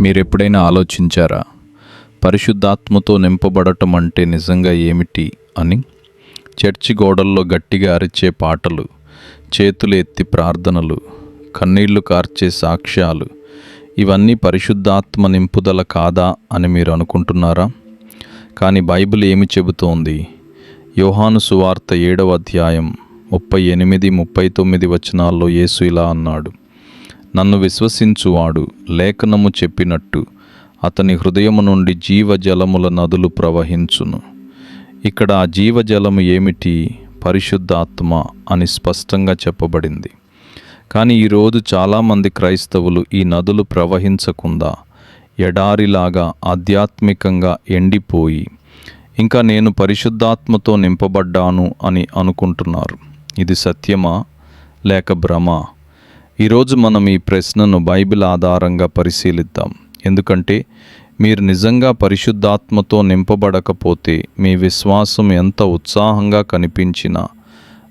మీరెప్పుడైనా ఆలోచించారా? పరిశుద్ధాత్మతో నింపబడటం అంటే నిజంగా ఏమిటి అని? చర్చి గోడల్లో గట్టిగా అరిచే పాటలు చేతులు ఎత్తి ప్రార్థనలు కన్నీళ్ళు కార్చే సాక్ష్యాలు ఇవన్నీ పరిశుద్ధాత్మ నింపుదల కాదా అని మీరు అనుకుంటున్నారా? కానీ బైబిల్ ఏమి చెబుతోంది? యోహాను సువార్త ఏడవ అధ్యాయం ముప్పై ఎనిమిది ముప్పై తొమ్మిది వచనాల్లో యేసు ఇలా అన్నాడు. నన్ను విశ్వసించువాడు లేఖనము చెప్పినట్టు అతని హృదయము నుండి జీవజలముల నదులు ప్రవహించును. ఇక్కడ ఆ జీవజలము ఏమిటి? పరిశుద్ధాత్మ అని స్పష్టంగా చెప్పబడింది. కానీ ఈరోజు చాలామంది క్రైస్తవులు ఈ నదులు ప్రవహించకుండా ఎడారిలాగా ఆధ్యాత్మికంగా ఎండిపోయి ఇంకా నేను పరిశుద్ధాత్మతో నింపబడ్డాను అని అనుకుంటున్నారు. ఇది సత్యమా? లేక భ్రమ? ఈరోజు మనం ఈ ప్రశ్నను బైబిల్ ఆధారంగా పరిశీలిద్దాం. ఎందుకంటే మీరు నిజంగా పరిశుద్ధాత్మతో నింపబడకపోతే మీ విశ్వాసం ఎంత ఉత్సాహంగా కనిపించినా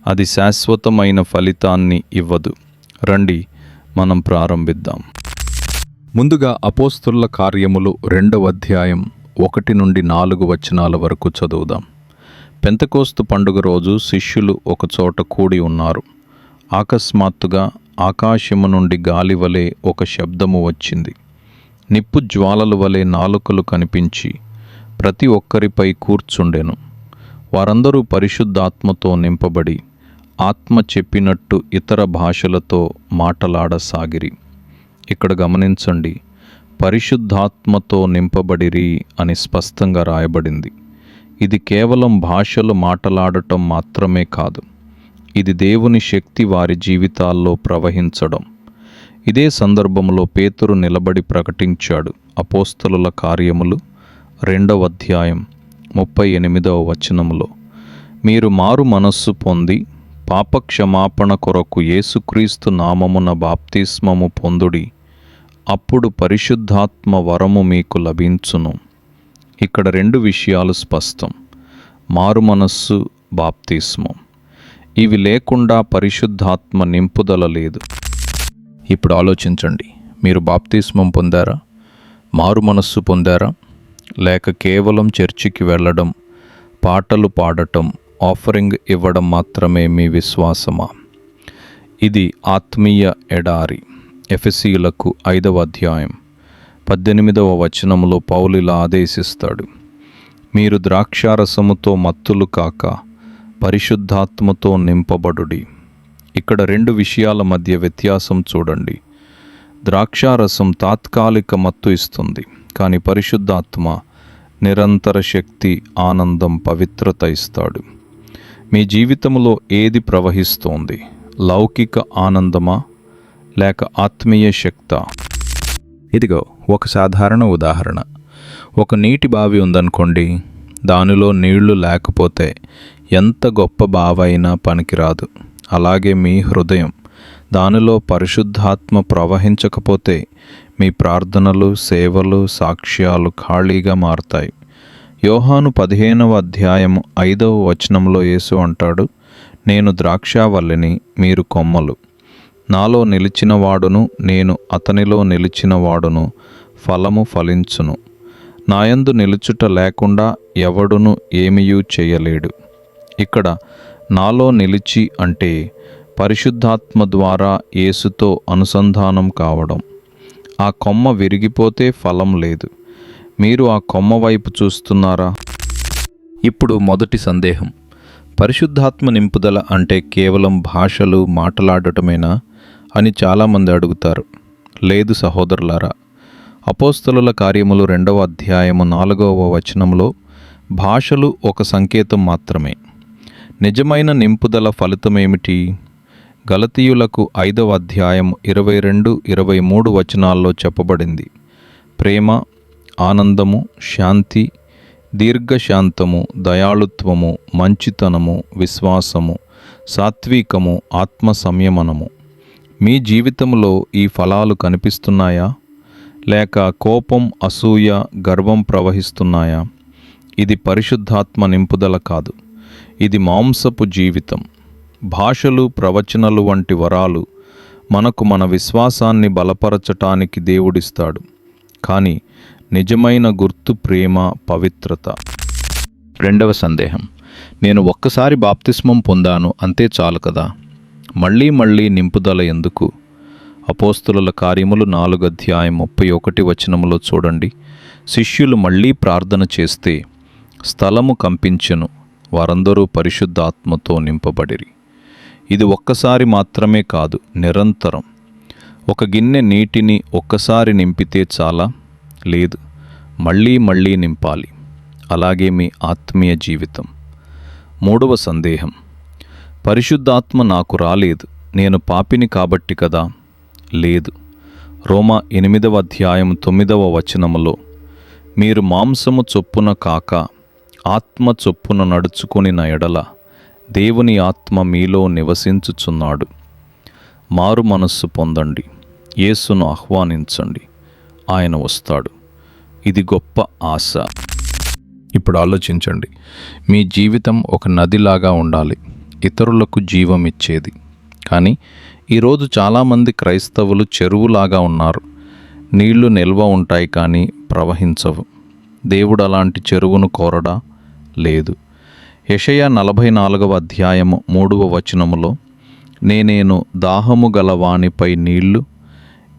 అది శాశ్వతమైన ఫలితాన్ని ఇవ్వదు. రండి మనం ప్రారంభిద్దాం. ముందుగా అపోస్తుల కార్యములు రెండవ అధ్యాయం ఒకటి నుండి నాలుగు వచనాల వరకు చదువుదాం. పెంతకోస్తు పండుగ రోజు శిష్యులు ఒకచోట కూడి ఉన్నారు. అకస్మాత్తుగా ఆకాశము నుండి గాలి వలె ఒక శబ్దము వచ్చింది. నిప్పు జ్వాలల వలె నాలుకలు కనిపించి ప్రతి ఒక్కరిపై కూర్చుండెను. వారందరూ పరిశుద్ధాత్మతో నింపబడి ఆత్మ చెప్పినట్టు ఇతర భాషలతో మాటలాడసాగిరి. ఇక్కడ గమనించండి పరిశుద్ధాత్మతో నింపబడిరి అని స్పష్టంగా రాయబడింది. ఇది కేవలం భాషలు మాటలాడటం మాత్రమే కాదు. ఇది దేవుని శక్తి వారి జీవితాల్లో ప్రవహించడం. ఇదే సందర్భంలో పేతురు నిలబడి ప్రకటించాడు. అపోస్తలుల కార్యములు రెండవ అధ్యాయం ముప్పై ఎనిమిదవ వచనములో మీరు మారు మనస్సు పొంది పాపక్షమాపణ కొరకు యేసుక్రీస్తు నామమున బాప్తిస్మము పొందుడి. అప్పుడు పరిశుద్ధాత్మ వరము మీకు లభించును. ఇక్కడ రెండు విషయాలు స్పష్టం. మారు మనస్సు బాప్తిస్మం. ఇవి లేకుండా పరిశుద్ధాత్మ నింపుదల లేదు. ఇప్పుడు ఆలోచించండి. మీరు బాప్తిస్మం పొందారా? మారు మనస్సు పొందారా? లేక కేవలం చర్చికి వెళ్ళడం పాటలు పాడటం ఆఫరింగ్ ఇవ్వడం మాత్రమే మీ విశ్వాసమా? ఇది ఆత్మీయ ఎడారి. ఎఫ్ఎస్సీలకు ఐదవ అధ్యాయం. పద్దెనిమిదవ వచనములో పౌలిలా ఆదేశిస్తాడు. మీరు ద్రాక్షారసముతో మత్తులు కాక పరిశుద్ధాత్మతో నింపబడుడి. ఇక్కడ రెండు విషయాల మధ్య వ్యత్యాసం చూడండి. ద్రాక్షారసం తాత్కాలిక మత్తు ఇస్తుంది కానీ పరిశుద్ధాత్మ నిరంతర శక్తి ఆనందం పవిత్రత ఇస్తాడు. మీ జీవితంలో ఏది ప్రవహిస్తోంది? లౌకిక ఆనందమా? లేక ఆత్మీయ శక్త? ఇదిగో ఒక సాధారణ ఉదాహరణ. ఒక నీటి బావి ఉందనుకోండి దానిలో నీళ్ళు లేకపోతే ఎంత గొప్ప బావి అయినా పనికిరాదు. అలాగే మీ హృదయం దానిలో పరిశుద్ధాత్మ ప్రవహించకపోతే మీ ప్రార్థనలు సేవలు సాక్ష్యాలు ఖాళీగా మారతాయి. యోహాను పదిహేనవ అధ్యాయము ఐదవ వచనంలో యేసు అంటాడు నేను ద్రాక్షావల్లిని మీరు కొమ్మలు. నాలో నిలిచిన వాడును నేను అతనిలో నిలిచిన వాడును ఫలము ఫలించును. నాయందు నిలుచుట లేకుండా ఎవడును ఏమియూ చేయలేడు. ఇక్కడ నాలో నిలిచి అంటే పరిశుద్ధాత్మ ద్వారా యేసుతో అనుసంధానం కావడం. ఆ కొమ్మ విరిగిపోతే ఫలం లేదు. మీరు ఆ కొమ్మ వైపు చూస్తున్నారా? ఇప్పుడు మొదటి సందేహం. పరిశుద్ధాత్మ నింపుదల అంటే కేవలం భాషలు మాట్లాడటమేనా అని చాలామంది అడుగుతారు. లేదు సహోదరులారా అపోస్తలుల కార్యములు రెండవ అధ్యాయము నాలుగవ వచనంలో భాషలు ఒక సంకేతం మాత్రమే. నిజమైన నింపుదల ఫలితమేమిటి? గలతీయులకు ఐదవ అధ్యాయం ఇరవై రెండు ఇరవై మూడు వచనాల్లో చెప్పబడింది. ప్రేమ ఆనందము శాంతి దీర్ఘశాంతము దయాళుత్వము మంచితనము విశ్వాసము సాత్వికము ఆత్మ సంయమనము మీ జీవితంలో ఈ ఫలాలు కనిపిస్తున్నాయా? లేక కోపం అసూయ గర్వం ప్రవహిస్తున్నాయా? ఇది పరిశుద్ధాత్మ నింపుదల కాదు. ఇది మాంసపు జీవితం. భాషలు ప్రవచనలు వంటి వరాలు మనకు మన విశ్వాసాన్ని బలపరచటానికి దేవుడిస్తాడు. కానీ నిజమైన గుర్తు ప్రేమ పవిత్రత. రెండవ సందేహం. నేను ఒక్కసారి బాప్తిస్మం పొందాను అంతే చాలు కదా. మళ్ళీ మళ్ళీ నింపుదల ఎందుకు? అపోస్తుల కార్యములు నాలుగు అధ్యాయం ముప్పై ఒకటి వచనములో చూడండి. శిష్యులు మళ్ళీ ప్రార్థన చేస్తే స్థలము కంపించెను. వారందరూ పరిశుద్ధాత్మతో నింపబడిరి. ఇది ఒక్కసారి మాత్రమే కాదు నిరంతరం. ఒక గిన్నె నీటిని ఒక్కసారి నింపితే చాలా? లేదు. మళ్ళీ మళ్ళీ నింపాలి. అలాగే మీ ఆత్మీయ జీవితం. మూడవ సందేహం. పరిశుద్ధాత్మ నాకు రాలేదు. నేను పాపిని కాబట్టి కదా? లేదు. రోమా ఎనిమిదవ అధ్యాయం తొమ్మిదవ వచనములో మీరు మాంసము చొప్పున కాక ఆత్మ చొప్పున నడుచుకొని ఎడల దేవుని ఆత్మ మీలో నివసించుచున్నాడు. మారు మనస్సు పొందండి. యేసును ఆహ్వానించండి. ఆయన వస్తాడు. ఇది గొప్ప ఆశ. ఇప్పుడు ఆలోచించండి. మీ జీవితం ఒక నదిలాగా ఉండాలి. ఇతరులకు జీవం ఇచ్చేది కానీ ఈరోజు చాలామంది క్రైస్తవులు చెరువులాగా ఉన్నారు. నీళ్ళు నిల్వ ఉంటాయి కానీ ప్రవహించవు. దేవుడు అలాంటి చెరువును కోరడా? లేదు. యషయ నలభై నాలుగవ అధ్యాయము మూడవ వచనములో నేనేను దాహము గల వానిపై నీళ్ళు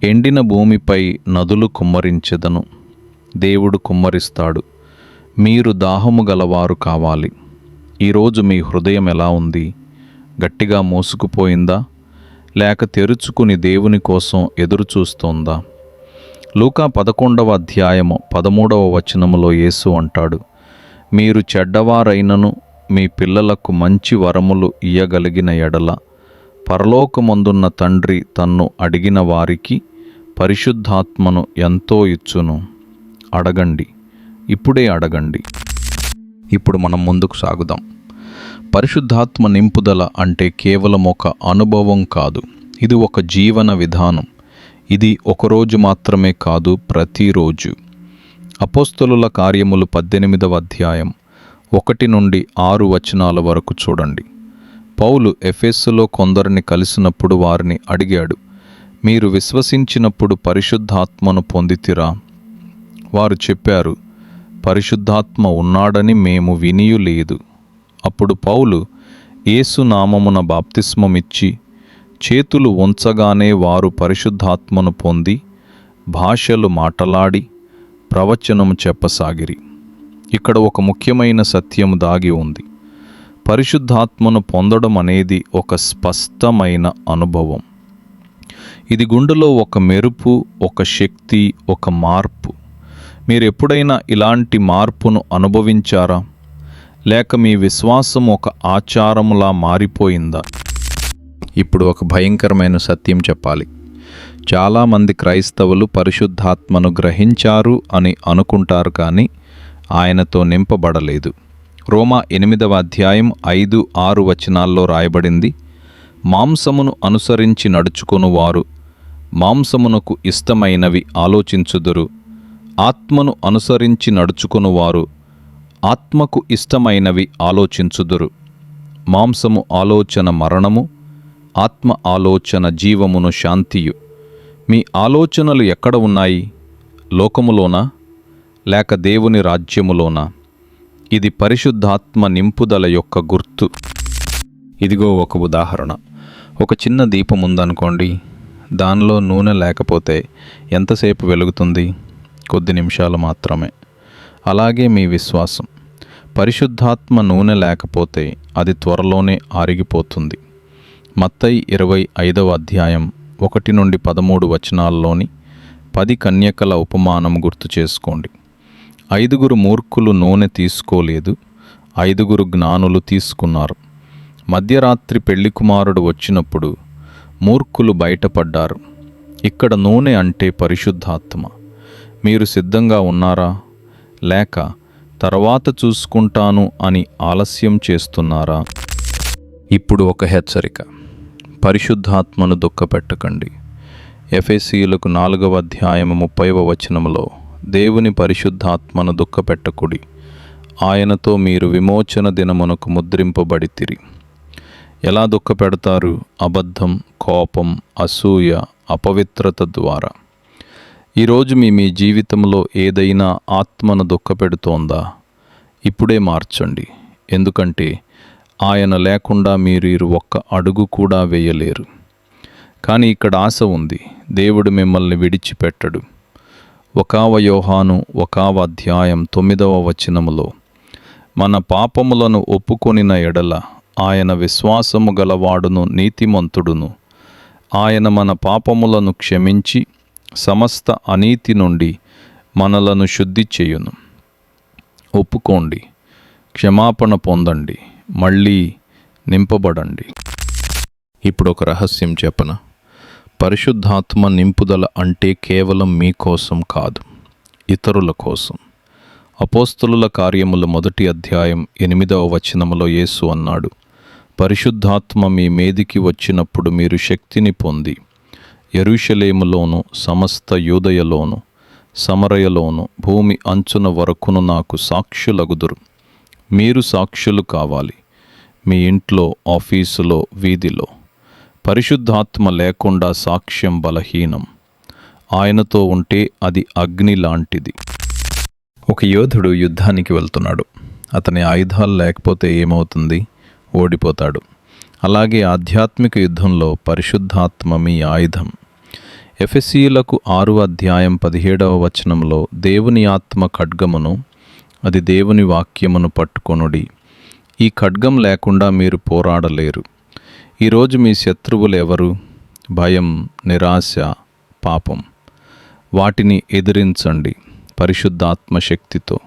ఎండిన భూమిపై నదులు కుమ్మరించెదను. దేవుడు కుమ్మరిస్తాడు. మీరు దాహము గలవారు కావాలి. ఈరోజు మీ హృదయం ఎలా ఉంది? గట్టిగా మోసుకుపోయిందా? లేక తెరుచుకుని దేవుని కోసం ఎదురు చూస్తోందా లూకా పదకొండవ అధ్యాయము పదమూడవ వచనములో యేసు అంటాడు మీరు చెడ్డవారైనను మీ పిల్లలకు మంచి వరములు ఇయ్యగలిగిన ఎడల పరలోకమందున్న తండ్రి తన్ను అడిగిన వారికి పరిశుద్ధాత్మను ఎంతో ఇచ్చును. అడగండి. ఇప్పుడే అడగండి. ఇప్పుడు మనం ముందుకు సాగుదాం. పరిశుద్ధాత్మ నింపుదల అంటే కేవలం ఒక అనుభవం కాదు. ఇది ఒక జీవన విధానం. ఇది ఒకరోజు మాత్రమే కాదు ప్రతిరోజు. అపోస్తలుల కార్యములు పద్దెనిమిదవ అధ్యాయం ఒకటి నుండి ఆరు వచనాల వరకు చూడండి. పౌలు ఎఫెస్సులో కొందరిని కలిసినప్పుడు వారిని అడిగాడు మీరు విశ్వసించినప్పుడు పరిశుద్ధాత్మను పొందితిరా? వారు చెప్పారు పరిశుద్ధాత్మ ఉన్నాడని మేము వినియు లేదు అప్పుడు పౌలు ఏసునామమున బాప్తిస్మమిచ్చి చేతులు ఉంచగానే వారు పరిశుద్ధాత్మను పొంది భాషలు మాటలాడి ప్రవచనము చెప్పసాగిరి. ఇక్కడ ఒక ముఖ్యమైన సత్యము దాగి ఉంది. పరిశుద్ధాత్మను పొందడం అనేది ఒక స్పష్టమైన అనుభవం. ఇది గుండెలో ఒక మెరుపు ఒక శక్తి ఒక మార్పు. మీరు ఎప్పుడైనా ఇలాంటి మార్పును అనుభవించారా? లేక మీ విశ్వాసం ఒక ఆచారములా మారిపోయిందా? ఇప్పుడు ఒక భయంకరమైన సత్యం చెప్పాలి. చాలామంది క్రైస్తవులు పరిశుద్ధాత్మను గ్రహించారు అని అనుకుంటారు కానీ ఆయనతో నింపబడలేదు. రోమా ఎనిమిదవ అధ్యాయం ఐదు ఆరు వచనాల్లో రాయబడింది మాంసమును అనుసరించి నడుచుకొను వారు మాంసమునకు ఇష్టమైనవి ఆలోచించుదురు. ఆత్మను అనుసరించి నడుచుకొను వారు ఆత్మకు ఇష్టమైనవి ఆలోచించుదురు. మాంసము ఆలోచన మరణము ఆత్మ ఆలోచన జీవమును శాంతియు. మీ ఆలోచనలు ఎక్కడ ఉన్నాయి? లోకములోనా? లేక దేవుని రాజ్యములోనా? ఇది పరిశుద్ధాత్మ నింపుదల యొక్క గుర్తు. ఇదిగో ఒక ఉదాహరణ. ఒక చిన్న దీపం ఉందనుకోండి. దానిలో నూనె లేకపోతే ఎంతసేపు వెలుగుతుంది? కొద్ది నిమిషాలు మాత్రమే. అలాగే మీ విశ్వాసం. పరిశుద్ధాత్మ నూనె లేకపోతే అది త్వరలోనే ఆరిగిపోతుంది. మత్తయి ఇరవై ఐదవ అధ్యాయం ఒకటి నుండి పదమూడు వచనాల్లోని పది కన్యకల ఉపమానం గుర్తు చేసుకోండి. ఐదుగురు మూర్ఖులు నూనె తీసుకోలేదు ఐదుగురు జ్ఞానులు తీసుకున్నారు. మధ్యరాత్రి పెళ్ళి కుమారుడు వచ్చినప్పుడు మూర్ఖులు బయటపడ్డారు. ఇక్కడ నూనె అంటే పరిశుద్ధాత్మ. మీరు సిద్ధంగా ఉన్నారా? లేక తర్వాత చూసుకుంటాను అని ఆలస్యం చేస్తున్నారా? ఇప్పుడు ఒక హెచ్చరిక. పరిశుద్ధాత్మను దుఃఖపెట్టకండి. ఎఫ్ఎస్సీలకు నాలుగవ అధ్యాయం ముప్పైవ వచనములో దేవుని పరిశుద్ధాత్మను దుఃఖపెట్టకుడి. ఆయనతో మీరు విమోచన దినమునకు ముద్రింపబడితిరి. ఎలా దుఃఖపెడతారు? అబద్ధం కోపం అసూయ అపవిత్రత ద్వారా. ఈరోజు మీ మీ జీవితంలో ఏదైనా ఆత్మను దుఃఖపెడుతోందా? ఇప్పుడే మార్చండి. ఎందుకంటే ఆయన లేకుండా మీరు ఇరు ఒక్క అడుగు కూడా వేయలేరు. కానీ ఇక్కడ ఆశ ఉంది దేవుడు మిమ్మల్ని విడిచిపెట్టడు. ఒకావ యోహాను ఒకావ అధ్యాయం తొమ్మిదవ వచనములో మన పాపములను ఒప్పుకొనిన ఎడల ఆయన విశ్వాసము గలవాడును నీతిమంతుడును. ఆయన మన పాపములను క్షమించి సమస్త అనీతి నుండి మనలను శుద్ధి చేయును. ఒప్పుకోండి క్షమాపణ పొందండి. మళ్ళీ నింపబడండి. ఇప్పుడు ఒక రహస్యం చెప్పన? పరిశుద్ధాత్మ నింపుదల అంటే కేవలం మీకోసం కాదు ఇతరుల కోసం. అపోస్తుల కార్యముల మొదటి అధ్యాయం ఎనిమిదవ వచనములో యేసు అన్నాడు పరిశుద్ధాత్మ మీ మీదికి వచ్చినప్పుడు మీరు శక్తిని పొంది ఎరుషలేములోను సమస్త యూదయలోను సమరయలోను భూమి అంచున వరకును నాకు సాక్షులగుదురు. మీరు సాక్షులు కావాలి. మీ ఇంట్లో ఆఫీసులో వీధిలో. పరిశుద్ధాత్మ లేకుండా సాక్ష్యం బలహీనం. ఆయనతో ఉంటే అది అగ్ని లాంటిది. ఒక యోధుడు యుద్ధానికి వెళ్తున్నాడు. అతని ఆయుధాలు లేకపోతే ఏమవుతుంది? ఓడిపోతాడు. అలాగే ఆధ్యాత్మిక యుద్ధంలో పరిశుద్ధాత్మ మీ ఆయుధం. ఎఫెసీయులకు ఆరు అధ్యాయం పదిహేడవ వచనంలో దేవుని ఆత్మ ఖడ్గమును అది దేవుని వాక్యమును పట్టుకొనుడి. ఈ ఖడ్గం లేకుండా మీరు పోరాడలేరు. ఈరోజు మీ శత్రువులు ఎవరు? భయం నిరాశ పాపం. వాటిని ఎదిరించండి పరిశుద్ధాత్మ శక్తితో.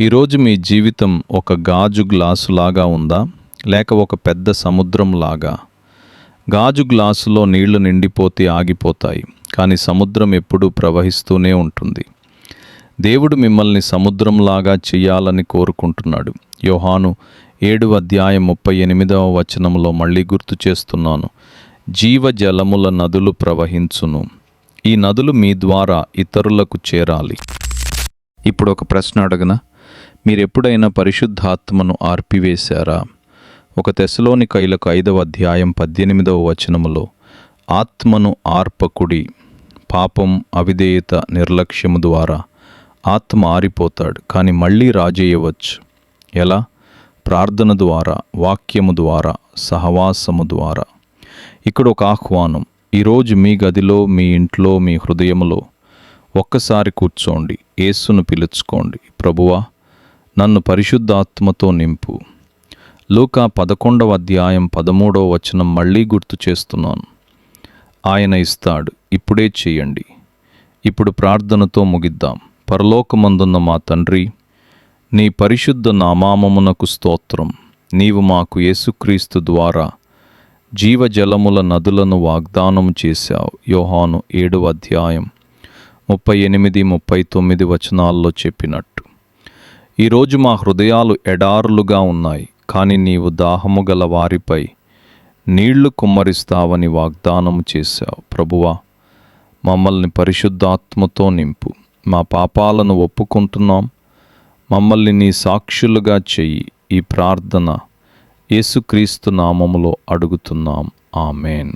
ఈరోజు మీ జీవితం ఒక గాజు గ్లాసులాగా ఉందా? లేక ఒక పెద్ద సముద్రంలాగా? గాజు గ్లాసులో నీళ్ళు నిండిపోతే ఆగిపోతాయి కానీ సముద్రం ఎప్పుడూ ప్రవహిస్తూనే ఉంటుంది. దేవుడు మిమ్మల్ని సముద్రంలాగా చేయాలని కోరుకుంటున్నాడు. యోహాను ఏడు అధ్యాయం ముప్పై ఎనిమిదవ వచనంలో మళ్ళీ గుర్తు చేస్తున్నాను. జీవజలముల నదులు ప్రవహించును. ఈ నదులు మీ ద్వారా ఇతరులకు చేరాలి. ఇప్పుడు ఒక ప్రశ్న అడగనా మీరెప్పుడైనా పరిశుద్ధాత్మను ఆర్పివేశారా? ఒక తెశలోని కైలకు ఐదవ అధ్యాయం పద్దెనిమిదవ వచనములో ఆత్మను ఆర్పకుడి పాపం అవిధేయత నిర్లక్ష్యము ద్వారా ఆత్మ ఆరిపోతాడు కానీ మళ్ళీ రాజేయవచ్చు. ఎలా? ప్రార్థన ద్వారా వాక్యము ద్వారా సహవాసము ద్వారా. ఇక్కడ ఒక ఆహ్వానం. ఈరోజు మీ గదిలో మీ ఇంట్లో మీ హృదయములో ఒక్కసారి కూర్చోండి యేసును పిలుచుకోండి. ప్రభువా నన్ను పరిశుద్ధాత్మతో నింపు. లూకా పదకొండవ అధ్యాయం పదమూడవ వచనం మళ్ళీ గుర్తు చేస్తున్నాను. ఆయన ఇస్తాడు ఇప్పుడే చేయండి. ఇప్పుడు ప్రార్థనతో ముగిద్దాం. పరలోకమందున్న మా తండ్రి నీ పరిశుద్ధ నామామమునకు స్తోత్రం. నీవు మాకు యేసుక్రీస్తు ద్వారా జీవజలముల నదులను వాగ్దానం చేశావు. యోహాను ఏడు అధ్యాయం ముప్పై ఎనిమిది ముప్పై తొమ్మిది వచనాల్లో చెప్పినట్టు. ఈరోజు మా హృదయాలు ఎడారులుగా ఉన్నాయి కానీ నీవు దాహము గల వారిపై నీళ్ళు కుమ్మరిస్తావని వాగ్దానం చేశావు. ప్రభువా మమ్మల్ని పరిశుద్ధాత్మతో నింపు. మా పాపాలను ఒప్పుకుంటున్నాం. మమ్మల్ని నీ సాక్షులుగా చెయ్యి ఈ ప్రార్థన. యేసుక్రీస్తు నామములో అడుగుతున్నాం. ఆమెన్.